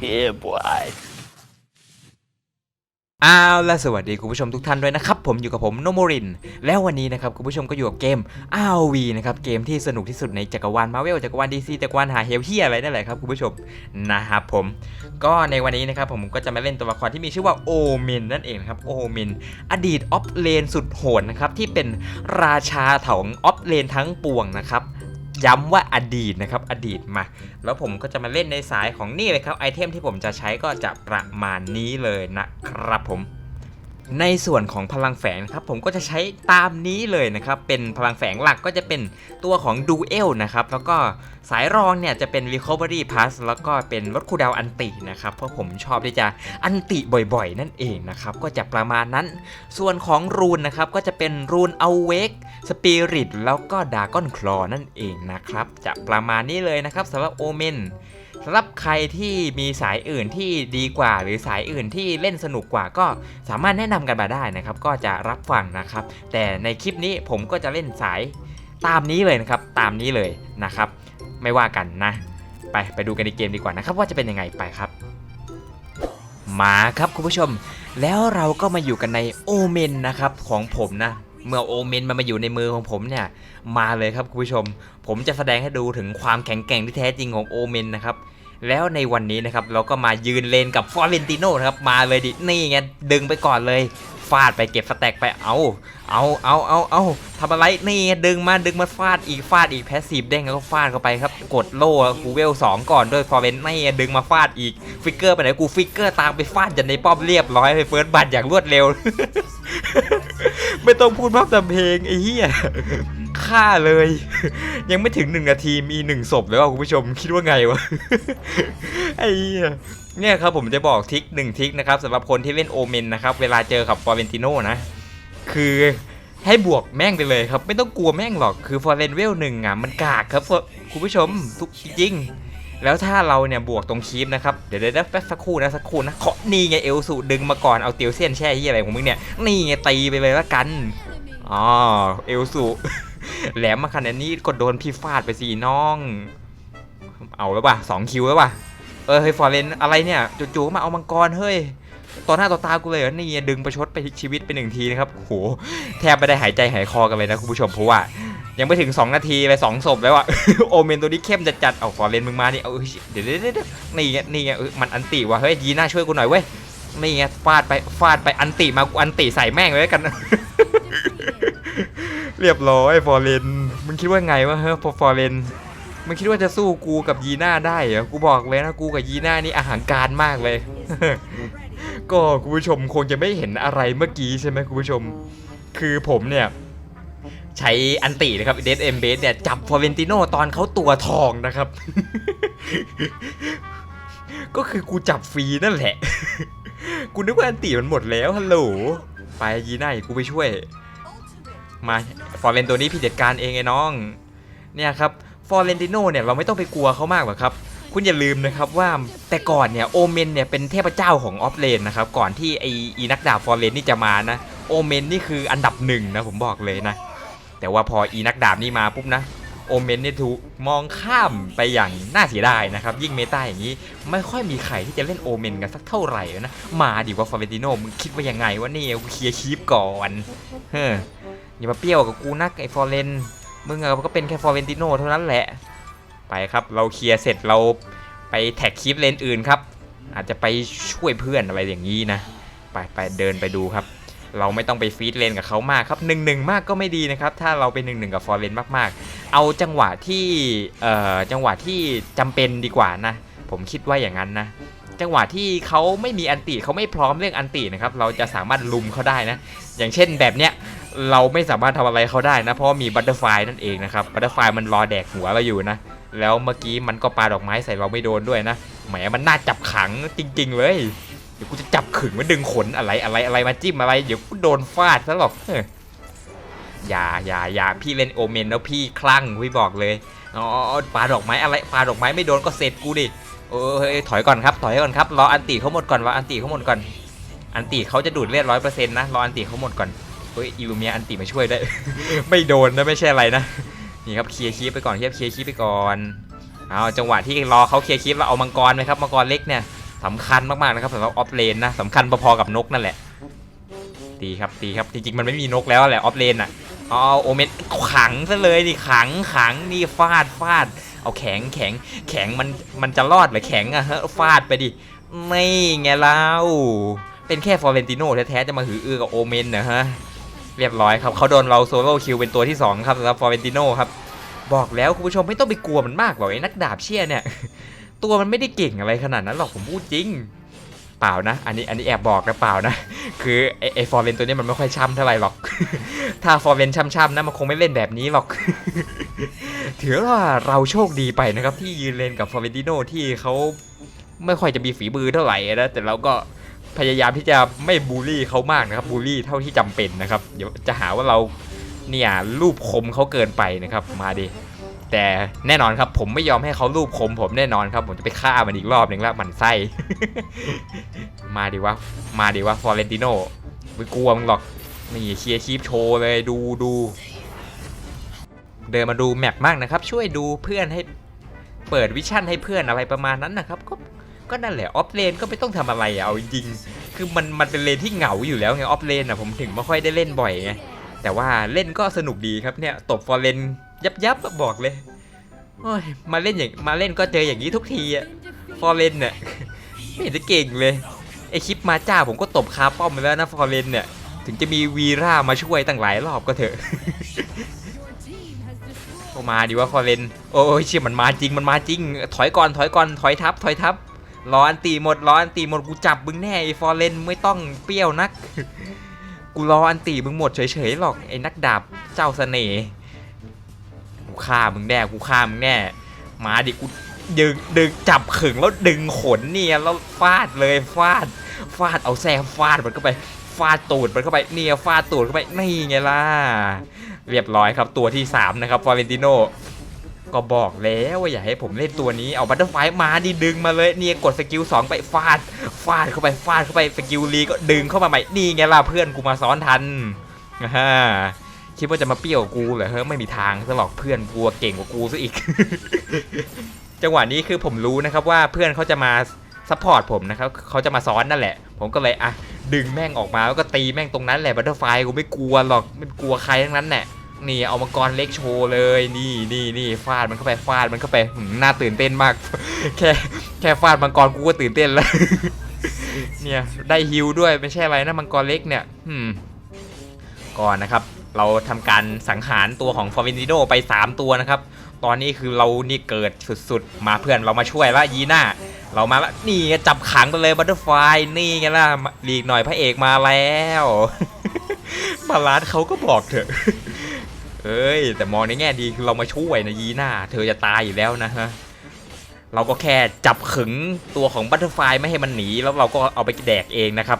yeah, boy. อ้าวและสวัสดีคุณผู้ชมทุกท่านด้วยนะครับ ผมอยู่กับผมโนโมริน แล้ววันนี้นะครับคุณผู้ชมก็อยู่กับเกม RV นะครับเกมที่สนุกที่สุดในจักรวาลมาเวลจักรวาลดีซีจักรวาลหาเฮลเฮียอะไรนั่นแหละครับคุณผู้ชมนะครับผมก็ในวันนี้นะครับผมก็จะมาเล่นตัวละครที่มีชื่อว่าโอเมนนั่นเองครับโอเมนอดีตออฟเลนสุดโหดนะครับที่เป็นราชาของออฟเลนทั้งปวงนะครับ ย้ำว่าอดีตนะครับอดีตมา แล้วผมก็จะมาเล่นในสายของนี่เลยครับไอเทมที่ผมจะใช้ก็จะประมาณนี้เลยนะครับผม ในส่วนของพลังแฝงครับผมก็จะใช้ตามนี้เลยนะครับ เป็นพลังแฝงหลักก็จะเป็นตัวของดูเอลนะครับ แล้วก็สายรองเนี่ยจะเป็น Recovery Plus แล้วก็เป็นลดคูดาวอันตินะครับ เพราะผมชอบที่จะอันติบ่อยๆ นั่นเองนะครับ ก็จะประมาณนั้น ส่วนของรูนนะครับ ก็จะเป็นรูนเอาเวกสปิริตแล้วก็ดากอนคลอนั่นเองนะครับ จะประมาณนี้เลยนะครับสำหรับโอเมน สำหรับใครที่มีสายอื่นที่ดีกว่า หรือสายอื่นที่เล่นสนุกกว่าก็สามารถแนะนำกันมาได้นะครับ ก็จะรับฟังนะครับ แต่ในคลิปนี้ผมก็จะเล่นสายตามนี้เลยนะครับ ตามนี้เลยนะครับ ไม่ว่ากันนะ ไปไปดูกันในเกมดีกว่านะครับ ว่าจะเป็นยังไงไปครับ มาครับคุณผู้ชม แล้วเราก็มาอยู่กันในโอเมนนะครับของผมนะ เมื่อโอเมนมันมาอยู่ในมือของผมเนี่ย มาเลยครับคุณผู้ชม ผมจะแสดงให้ดูถึงความแข็งแกร่งที่แท้จริงของโอเมนนะครับ แล้วในวันนี้นะครับเราก็มายืนเลนกับฟอร์เรนติโนนะครับ มาเลยดิ นี่ไงดึงไปก่อนเลย ฟาดไปเก็บสแต็กไปเอาเอาเอาเอาเอาทำอะไรนี่ดึงมาดึงมาฟาดอีกฟาดอีกแพสซีฟเด้งแล้วก็ฟาดเข้าไปครับ กดโล่กูเวลสองก่อนด้วยฟอร์เรนนี่ดึงมาฟาดอีกฟิกเกอร์ไปไหนกูฟิกเกอร์ตามไปฟาดยันในป้อมเรียบร้อยไปเฟิร์สบัตอย่างรวดเร็ว ไม่ต้องพูดภาพตามเพลงไอ้เหี้ยฆ่าเลย ยังไม่ถึงหนึ่งนาทีมีหนึ่งศพแล้วคุณผู้ชมคิดว่าไงวะไอ้เหี้ย เนี่ยครับผมจะบอกทริคหนึ่งทริคนะครับสำหรับคนที่เล่นโอเมนนะครับ เวลาเจอกับฟอร์เรนติโนนะ คือให้บวกแม่งไปเลยครับ ไม่ต้องกลัวแม่งหรอกคือฟอร์เรนเวลหนึ่งอะมันกากครับคุณผู้ชมทุกจริง แล้วถ้าเราเนี่ยบวกตรงคีปนะครับ เดี๋ยวเดี๋ยวแป๊บสักครู่นะสักครู่นะเคาะนี่ไงเอลสูดึงมาก่อนเอาเตียวเซียนแช่ยี่อะไรของมึงเนี่ยนี่ไงตีไปเลยละกันอ๋อเอลสูแหลมมาขนาดนี้ก็โดนพี่ฟาดไปสิน้อง เอาแล้วป่ะสองคิวแล้วป่ะ เออเฮ้ยฟอร์เรนอะไรเนี่ยจู่ๆก็มาเอามังกรเฮ้ยต่อหน้าต่อตากูเลยนี่ดึงประชดไปชีวิตไปหนึ่งทีนะครับโหแทบไม่ได้หายใจหายคอกันเลยนะคุณผู้ชมเพราะว่า ยังไม่ถึง 2 นาทีเลยสองศพแล้วอะโอเมนตัวนี้เข้มจัดจัดๆเอาฟอร์เรนมึงมานี่เอาเอ้ยเดี๋ยวเดี๋ยวเดี๋ยวนี่ไงนี่ไงเอ้ยมันอันติว่ะเฮ้ยยีน่าช่วยกูหน่อยเว้ยนี่ไงฟาดไปฟาดไปอันติมากูอันติใส่แม่งเลยกัน เรียบร้อยฟอร์เรนมึงคิดว่าไงวะเฮ้ยพอฟอร์เรน มึงคิดว่าจะสู้กูกับยีน่าได้เหรอ กูบอกเลยนะกูกับยีน่านี่อาหารการมากเลย ก็คุณผู้ชมคงจะไม่เห็นอะไรเมื่อกี้ใช่ไหมคุณผู้ชม คือผมเนี่ยใช้อันตินะครับเดสเอ็มเบสเนี่ยจับฟอร์เรนติโนตอนเขาตัวทองนะครับ ก็คือกูจับฟรีนั่นแหละ กูนึกว่าอันติมันหมดแล้วฮัลโหล ไปยีน่ากูไปช่วย มาฟอร์เรนตัวนี้พี่จัดการเองไอ้น้อง เนี่ยครับ ฟอร์เรนติโนเนี่ยเราไม่ต้องไปกลัวเขามากหรอกครับ คุณอย่าลืมนะครับว่าแต่ก่อนเนี่ยโอเมนเนี่ยเป็นเทพเจ้าของออฟเลนนะครับก่อนที่ไออีนักดาบฟอร์เรนนี่จะมานะโอเมนนี่คืออันดับหนึ่งนะผมบอกเลยนะ แต่ว่าพออีนักดาบนี่มาปุ๊บนะโอเมนเนี่ยถูกมองข้ามไปอย่างน่าเสียดายนะครับ ยิ่งเมตาอย่างนี้ ไม่ค่อยมีใครที่จะเล่นโอเมนกันสักเท่าไหร่นะ มาดิว่าฟอร์เรนติโนมึงคิดว่ายังไงวะเนี่กูเคลียร์คีปก่อนเฮ้ออย่ามาเปรี้ยวกับกูนักไอฟอร์เรน มึงอะก็เป็นแค่ฟอร์เรนติโนเท่านั้นแหละ ไปครับเราเคลียร์เสร็จเราไปแท็กคลิปเลนอื่นครับ อาจจะไปช่วยเพื่อนอะไรอย่างนี้นะ ไปไปเดินไปดูครับ เราไม่ต้องไปฟีดเลนกับเขามากครับหนึ่งหนึ่งมากก็ไม่ดีนะครับ ถ้าเราเป็นหนึ่งหนึ่งกับฟอร์เรนมากๆ เอาจังหวะที่เอ่อจังหวะที่จำเป็นดีกว่านะ ผมคิดว่าอย่างนั้นนะจังหวะที่เขาไม่มีอันติเขาไม่พร้อมเรื่องอันตินะครับ เราจะสามารถลุมเขาได้นะ อย่างเช่นแบบเนี้ย เราไม่สามารถทำอะไรเขาได้นะ เพราะมีบัตเตอร์ไฟนั่นเองนะครับบัตเตอร์ไฟมันรอแดกหัวเราอยู่นะ แล้วเมื่อกี้มันก็ปาดอกไม้ใส่เราไม่โดนด้วยนะแหมมันน่าจับขังจริง ๆ เลยเดี๋ยวกูจะจับขึงมาดึงขนอะไรอะไรอะไรมาจิ้มอะไรเดี๋ยวกูโดนฟาดซะหรอกอย่าอย่าอย่าพี่เล่นโอเมนแล้วพี่คลั่งพี่บอกเลยอ๋อปาดอกไม้อะไรปาดอกไม้ไม่โดนก็เสร็จกูดิเออเฮ้ยถอยก่อนครับถอยก่อนครับรออันติเขาหมดก่อนรออันติเขาหมดก่อน อันติเขาจะดูดเลือดร้อยเปอร์เซ็นต์นะรออันติเขาหมดก่อน เฮ้ยอิลูเมียอันติมาช่วยได้ ไม่โดนนะไม่ใช่อะไรนะ นี่ครับเคลียร์คีปไปก่อนเคลียร์เคลียร์คีปไปก่อนเอาจังหวะที่รอเขาเคลียร์คลิปแล้วเอามังกรไหมครับมังกรเล็กเนี่ยสำคัญมากๆนะครับสำหรับออฟเลนนะสำคัญพอๆกับนกนั่นแหละตีครับตีครับจริงๆมันไม่มีนกแล้วแหละออฟเลนอะเอาโอเมนขังซะเลยดิขังขังนี่ฟาดฟาดเอาแข็งแข็งแข็งมันมันจะรอดหรือแข็งอะฮะฟาดไปดิไม่ไงเล่าเป็นแค่ฟอร์เรนติโน่แท้ๆจะมาหืออือกับโอเมนนะฮะ เรียบร้อยครับเขาโดนเราโซโล่คิวเป็นตัวที่สองครับสำหรับฟอร์เรนติโน่ครับ บอกแล้วคุณผู้ชมไม่ต้องไปกลัวมันมากหรอกไอ้นักดาบเชี่ยเนี่ย ตัวมันไม่ได้เก่งอะไรขนาดนั้นหรอกผมพูดจริง เปล่านะ อันนี้อันนี้แอบบอกนะเปล่านะ คือไอไอฟอร์เรนตัวนี้มันไม่ค่อยช่ำเท่าไหร่หรอก ถ้าฟอร์เรนช่ำๆนะมันคงไม่เล่นแบบนี้หรอก ถือว่าเราโชคดีไปนะครับที่ยืนเลนกับฟอร์เรนติโนที่เขาไม่ค่อยจะมีฝีมือเท่าไหร่นะแต่เราก็ พยายามที่จะไม่บูลลี่เขามากนะครับบูลลี่เท่าที่จำเป็นนะครับเดี๋ยวจะหาว่าเราเนี่ยรูปคมเขาเกินไปนะครับมาดิแต่แน่นอนครับผมไม่ยอมให้เขารูปคมผมแน่นอนครับ ผมจะไปฆ่ามันอีกรอบหนึ่งแล้วหมันไส้ มาดิวะมาดิวะฟอเรนติโนไม่กลัวมึงหรอกนี่เคลียร์คีปโชว์เลยดูดูเดินมาดูแมปมากนะครับ ช่วยดูเพื่อนให้เปิดวิชั่นให้เพื่อนอะไรประมาณนั้นนะครับ ก็ ก็นั่นแหละออฟเลนก็ไม่ต้องทำอะไรอะเอาจริงคือมันมันเป็นเลนที่เหงาอยู่แล้วไงออฟเลนอะผมถึงไม่ค่อยได้เล่นบ่อยไงแต่ว่าเล่นก็สนุกดีครับเนี่ยตบฟอร์เรนยับยับบอกเลยโอ้ยมาเล่นอย่างมาเล่นก็เจออย่างนี้ทุกทีอะฟอร์เรนเนี่ยไม่เห็นจะเก่งเลยไอคลิปมาจ้าผมก็ตบคาป้อมไปแล้วนะฟอร์เรนเนี่ยถึงจะมีวีร่ามาช่วยตั้งหลายรอบก็เถอะมาดีว่าฟอร์เรนโอ้ยเชี่ยมันมาจริงมันมาจริง ถอยก่อนถอยก่อนถอยทับถอยทับ รออันตีหมดรออันตีหมดกูจับมึงแน่ไอ้ฟอร์เรนไม่ต้องเปรี้ยวนัก กูรออันตีมึงหมดเฉยๆหรอกไอ้นักดาบเจ้าเสน่ห์กูฆ่ามึงแน่กูฆ่ามึงแน่มาดิกูดึงดึงจับขึงแล้วดึงขนเนี่ยแล้วฟาดเลยฟาดฟาดเอาแซมฟาดมันเข้าไปฟาดตูดมันเข้าไปเนี่ยฟาดตูดเข้าไปนี่ไงล่ะเรียบร้อยครับตัวที่ 3 นะครับฟอร์เรนติโน ก็บอกแล้วว่าอย่าให้ผมเล่นตัวนี้เอาบัตเตอร์ไฟมาดิดึงมาเลยเนี่ยกดสกิล2ไปฟาดฟาดเข้าไปฟาดเข้าไปสกิลรีก็ดึงเข้ามาใหม่นี่ไงล่ะเพื่อนกูมาซ้อนทันฮ่าคิดว่าจะมาเปรี้ยวกูเหรอเฮ้ยไม่มีทางซะหรอกเพื่อนกูเก่งกว่ากูซะอีก จังหวะนี้คือผมรู้นะครับว่าเพื่อนเขาจะมาซัพพอร์ตผมนะครับเขาจะมาซ้อนนั่นแหละ ผมก็เลยอะดึงแม่งออกมาแล้วก็ตีแม่งตรงนั้นแหละบัตเตอร์ไฟกูไม่กลัวหรอกไม่กลัวใครทั้งนั้นแหละ นี่เอามังกรเล็กโชว์เลยนี่นี่นี่ฟาดมันเข้าไปฟาดมันเข้าไปหน่าตื่นเต้นมาก แค่แค่ฟาดมังกรกูก็ตื่นเต้นแล้วเนี่ยได้ฮิวด้วยไม่ใช่อะไรนะมังกรเล็กเนี่ยอืมก่อนนะครับ เราทำการสังหารตัวของฟอร์วินิโดไป 3 ตัวนะครับ ตอนนี้คือเรานี่เกิดสุดๆ มาเพื่อนเรามาช่วยละยีน่าเรามาละนี่จับขังไปเลยบัตเตอร์ไฟนี่ไงล่ะหลีกหน่อยพระเอกมาแล้วบาลานเขาก็บอกเถอะ เอ้ย แต่มองในแง่ดีคือเรามาช่วยนะยีน่าเธอจะตายอยู่แล้วนะฮะเราก็แค่จับขึงตัวของบัตเตอร์ไฟไม่ให้มันหนีแล้วเราก็เอาไปแดกเองนะครับ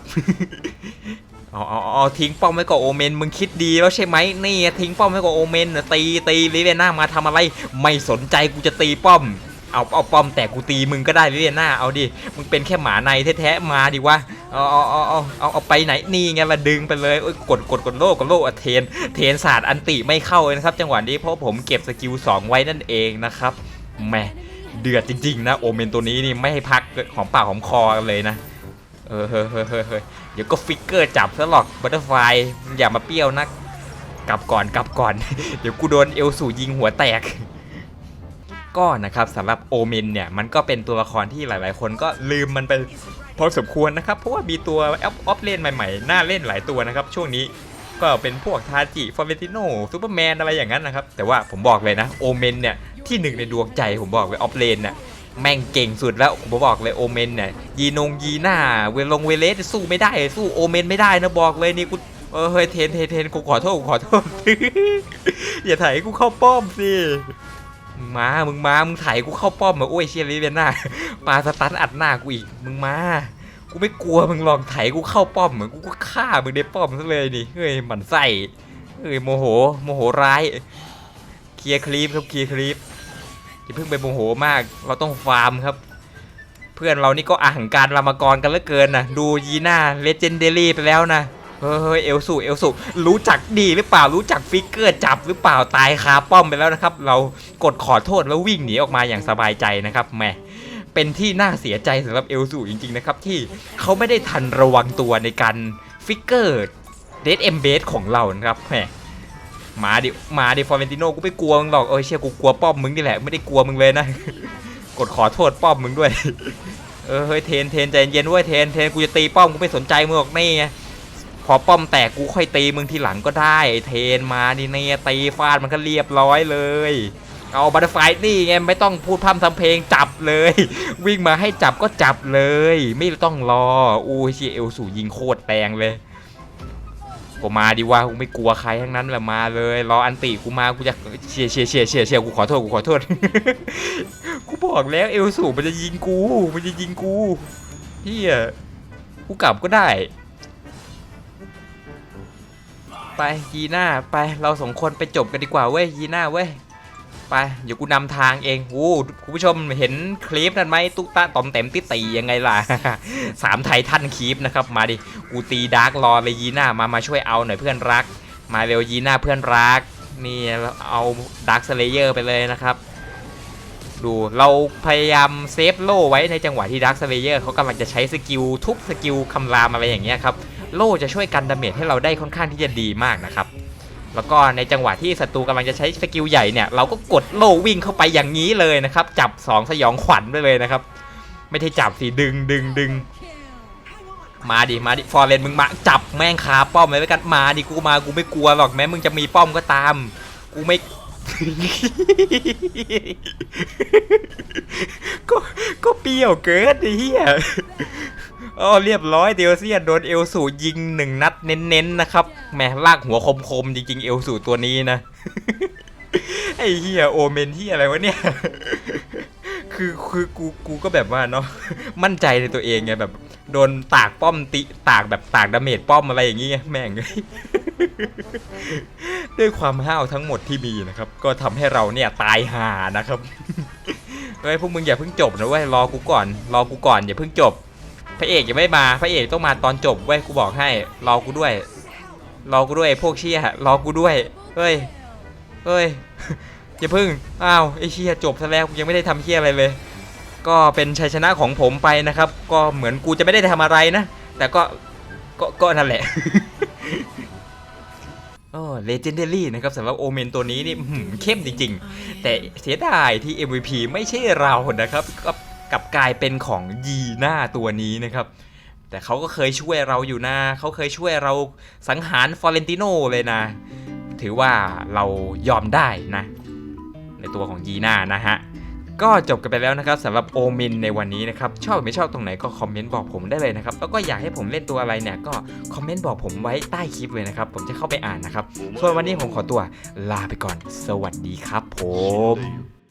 เอาเอาเอาทิ้งป้อมไว้กับโอเมนมึงคิดดีแล้วใช่ไหมนี่ทิ้งป้อมไว้กับโอเมนตีตีลิเลียนามาทำอะไร ไม่สนใจกูจะตีป้อม เอาเอาป้อมแต่กูตีมึงก็ได้ลิเลียนาเอาดิมึงเป็นแค่หมาในแท้ๆมาดิวะ เอาเอาเอาเอาเอาเอาไปไหนนี่ไงละดึงไปเลยโอ้ยกดกดกดโลกดโลอะเทนเทนศาสตร์อันติไม่เข้าเลยนะครับ จังหวะนี้เพราะผมเก็บสกิล2ไว้นั่นเองนะครับแหมเดือดจริง ๆ นะโอเมนตัวนี้นี่ไม่ให้พักของปากของคอเลยนะเออเฮ้ยเฮ้ยเฮ้ยเฮ้ยเดี๋ยวก็ฟิกเกอร์จับซะหรอกบัตเตอร์ไฟอย่ามาเปรี้ยวนักกลับก่อนกลับก่อน เดี๋ยวกูโดนเอลสูยิงหัวแตกก็นะครับสำหรับโอเมนเนี่ยมันก็เป็นตัวละครที่หลาย ๆ คนก็ลืมมันไป พอสมควรนะครับ เพราะว่ามีตัวออฟออฟเลนใหม่ๆ น่าเล่นหลายตัวนะครับ ช่วงนี้ก็เป็นพวกทาจิฟอร์เรนติโนซูเปอร์แมนอะไรอย่างนั้นนะครับ แต่ว่าผมบอกเลยนะโอเมนเนี่ย ที่หนึ่งในดวงใจผมบอกเลยออฟเลนเนี่ยแม่งเก่งสุดแล้วผมบอกเลยโอเมนเนี่ยยีนงยีหน้าเวลงเวเลสสู้ไม่ได้สู้โอเมนไม่ได้นะบอกเลยนี่กูเออเฮ้ยเทนเทนเทนกูขอโทษกูขอโทษอย่าถ่ายกูเข้าป้อมสิ มึงมา มึงมา มึงถ่ายกูเข้าป้อมมาโอ้ยเชียร์ลิเวียนหน้าปาสตันอัดหน้ากูอีก มึงมา กูไม่กลัวมึงลองถ่ายกูเข้าป้อมเหมือนกูก็ฆ่ามึงในป้อมซะเลยนี่ เฮ้ยหมันไส้เฮ้ยโมโห โมโหร้าย เคลียร์คลิปครับเคลียร์คลิปอย่าเพิ่งไปโมโหมาก เราต้องฟาร์มครับ เพื่อนเรานี่ก็อ่างการรามากรกันเหลือเกินนะดูยีน่าเลเจนเดรี่ไปแล้วนะ เฮ้ยเอลสูเอลสูรู้จักดีหรือเปล่ารู้จักฟิกเกอร์จับหรือเปล่าตายคาป้อมไปแล้วนะครับ เรากดขอโทษแล้ววิ่งหนีออกมาอย่างสบายใจนะครับแหมเป็นที่น่าเสียใจสำหรับเอลสูจริงๆนะครับที่เขาไม่ได้ทันระวังตัวในการฟิกเกอร์เดดเอมเบสของเรานะครับแหมมาดิมาดิฟอร์เรนติโนกูไม่กลัวมึงหรอกเออเชี่ยกูกลัวป้อมมึงนี่แหละไม่ได้กลัวมึงเลยนะ กดขอโทษป้อมมึงด้วย เออเฮ้ยเทนเทนใจเย็นๆเว้ยเทนเทนกูจะตีป้อมกูไม่สนใจมึงหรอกนี่ไง พอป้อมแตกกูค่อยตีมึงทีหลังก็ได้ไอเทนมาดิเนี่ยตีฟาดมันก็เรียบร้อยเลยเอาบัตเตอร์ไฟนี่ไงไม่ต้องพูดพร่ำทำเพลงจับเลย วิ่งมาให้จับก็จับเลย ไม่ต้องรออู้เชียเอลสูยิงโคตรแรงเลยก็มาดิว่ากูไม่กลัวใครทั้งนั้นแหละมาเลย รออันติกูมากูจะเชียร์เชียร์เชียร์เชียร์เชียร์กูขอโทษกูขอโทษกูบอกแล้วเอลสูมันจะยิงกูมันจะยิงกูเฮียกูกลับก็ได้ ไปยีน่าไปเราสองคนไปจบกันดีกว่าเว้ยยีน่าเว้ยไปเดี๋ยวกูนำทางเองโอ้คุณผู้ชมเห็นคลิปนั้นไหมตุ๊ตาตอมเต็มติตียังไงล่ะ สามไททันคลิปนะครับมาดิกูตีดาร์กรอเลยยีน่ามามาช่วยเอาหน่อยเพื่อนรัก มาเร็วยีน่าเพื่อนรักนี่เอาดาร์กสเลเยอร์ไปเลยนะครับดูเราพยายามเซฟโล่ไว้ในจังหวะที่ดาร์ s สเลเยอร์เขากำลังจะใช้สกิลทุบสกิลคำรามอะไรอย่างเงี้ยครับ โล่จะช่วยกันดาเมจให้เราได้ค่อนข้างที่จะดีมากนะครับ แล้วก็ในจังหวะที่ศัตรูกำลังจะใช้สกิลใหญ่เนี่ยเราก็กดโล่วิ่งเข้าไปอย่างนี้เลยนะครับ จับ 2 สยองขวัญไปเลยนะครับ ไม่ได้จับสิดึงดึงดึงมาดิมาดิฟอร์เรนมึงมาจับแม่งคาป้อมเลยแล้วกันมาดิกูมากูไม่กลัวหรอกแม้มึงจะมีป้อมก็ตาม กูไม่ ก็ก็เปรี้ยวเกินไอ้เหี้ยอ๋อเรียบร้อยเดลเซียนโดนเอลสูยิงหนึ่งนัดเน้นๆนะครับแหมลากหัวคมๆจริงๆเอลสูตัวนี้นะไอ้เหี้ยโอเมนที่อะไรวะเนี่ย คือคือกูกูก็แบบว่าเนาะมั่นใจในตัวเองไงแบบ โดนตากป้อมติตากแบบตากดาเมจป้อมอะไรอย่างเงี้ยแม่งเอ้ย ด้วยความห้าวทั้งหมดที่มีนะครับ ก็ทำให้เราเนี่ยตายห่านะครับเฮ้ยพวกมึงอย่าเพิ่งจบนะเว้ยรอกูก่อน รอกูก่อนอย่าเพิ่งจบ พระเอกยังไม่มาพระเอกต้องมาตอนจบเว้ยกูบอกให้รอกูด้วย รอกูด้วยพวกเชี่ยรอกูด้วยเฮ้ยเฮ้ยอย่าเพิ่งอ้าวไอเชี่ยจบซะแล้วกูยังไม่ได้ทำเชี่ยอะไรเลย ก็เป็นชัยชนะของผมไปนะครับ ก็เหมือนกูจะไม่ได้ทำอะไรนะแต่ก็ก็ก็นั่นแหละ โอ้เลเจนเดอรี่นะครับสำหรับโอเมนตัวนี้นี่อื้อหือเข้มจริง ๆ แต่เสียดายที่ MVP ไม่ใช่เรานะครับกับกลับกลายเป็นของยีน่าตัวนี้นะครับ แต่เขาก็เคยช่วยเราอยู่นะเขาเคยช่วยเราสังหารฟอเรนติโนเลยนะ ถือว่าเรายอมได้นะ ในตัวของยีน่านะฮะ ก็จบกันไปแล้วนะครับสำหรับโอมินในวันนี้นะครับชอบไม่ชอบตรงไหนก็คอมเมนต์บอกผมได้เลยนะครับแล้วก็อยากให้ผมเล่นตัวอะไรเนี่ยก็คอมเมนต์บอกผมไว้ใต้คลิปเลยนะครับผมจะเข้าไปอ่านนะครับส่วนวันนี้ผมขอตัวลาไปก่อน สวัสดีครับผม